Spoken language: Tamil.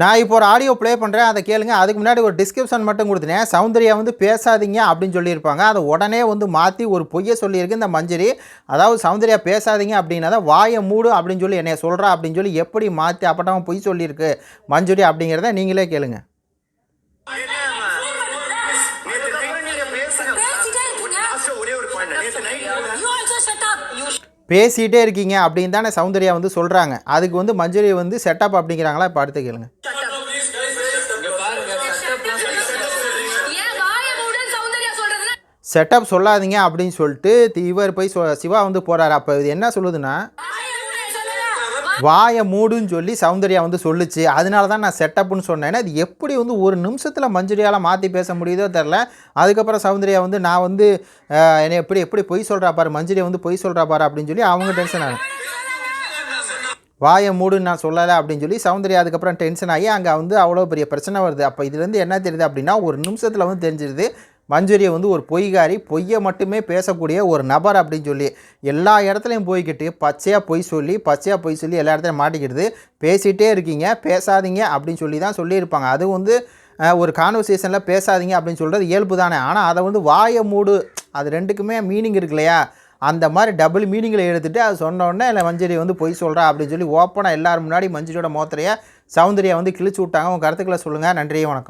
நான் இப்போ ஒரு ஆடியோ ப்ளே பண்ணுறேன் அதை கேளுங்க. அதுக்கு முன்னாடி ஒரு டிஸ்கிரிப்ஷன் மட்டும் கொடுத்துனேன் சௌந்தர்யா வந்து பேசாதீங்க அப்படின்னு சொல்லியிருப்பாங்க. அதை உடனே வந்து மாற்றி ஒரு பொய்யை சொல்லியிருக்கு இந்த மஞ்சரி. அதாவது சௌந்தர்யா பேசாதீங்க அப்படின்னா தான் வாயை மூடு அப்படின்னு சொல்லி என்னை சொல்கிறா அப்படின்னு சொல்லி எப்படி மாற்றி அப்பட்டாவும் பொய் சொல்லியிருக்கு மஞ்சுரி அப்படிங்கிறத நீங்களே கேளுங்க. இருக்கீங்க. பேசிகிட்டே இருக்கீங்க அப்படின்னு தானே சௌந்தர்யா வந்து சொல்கிறாங்க அதுக்கு வந்து மஞ்சுரி வந்து செட்டப் அப்படிங்கிறாங்களா? இப்போ அடுத்து கேளுங்க. செட்டப் சொல்லாதீங்க அப்படின்னு சொல்லிட்டு தி- இவர் போய் சொ சிவா வந்து போகிறாரு அப்போ இது என்ன சொல்லுதுன்னா வாயை மூடுன்னு சொல்லி சௌந்தர்யா வந்து சொல்லுச்சு. அதனால தான் நான் செட்டப்னு சொன்னேன். அது எப்படி வந்து ஒரு நிமிஷத்தில் மஞ்சுரியால் மாற்றி பேச முடியுதோ தெரில அதுக்கப்புறம் சௌந்தர்யா வந்து நான் வந்து என்னை எப்படி எப்படி பொய் சொல்கிறா பாரு மஞ்சுரியா வந்து பொய் சொல்கிறா பாரு அப்படின்னு சொல்லி அவங்க டென்ஷன் ஆகும் வாயை மூடுன்னு நான் சொல்லலை அப்படின்னு சொல்லி சௌந்தர்யா அதுக்கப்புறம் டென்ஷன் ஆகி அங்கே வந்து அவ்வளோ பெரிய பிரச்சனை வருது. அப்போ இதுலேருந்து என்ன தெரியுது அப்படின்னா ஒரு நிமிஷத்தில் வந்து தெரிஞ்சிருது. மஞ்சுரியை வந்து ஒரு பொய்காரி பொய்யை மட்டுமே பேசக்கூடிய ஒரு நபர் அப்படின்னு சொல்லி எல்லா இடத்துலையும் போய்கிட்டு பச்சையாக பொய் சொல்லி பச்சையாக பொய் சொல்லி எல்லா இடத்துலையும் மாட்டிக்கிடுது பேசிகிட்டே இருக்கீங்க பேசாதீங்க அப்படின்னு சொல்லி தான் சொல்லியிருப்பாங்க. அது வந்து ஒரு கான்வர்சேஷனில் பேசாதீங்க அப்படின்னு சொல்கிறது இயல்பு தானே. ஆனால் அதை வந்து வாயை மூடு அது ரெண்டுக்குமே மீனிங் இருக்கு இல்லையா? அந்த மாதிரி டபுள் மீனிங்கில் எடுத்துகிட்டு அது சொன்னோடனே இல்லை மஞ்சரி வந்து பொய் சொல்கிறா அப்படின்னு சொல்லி ஓப்பனாக எல்லாரும் முன்னாடி மஞ்சரியோட மோத்திரையை சௌந்தரியை வந்து கிழிச்சு விட்டாங்க. உங்கள் கருத்துக்களை சொல்லுங்கள் நன்றி வணக்கம்.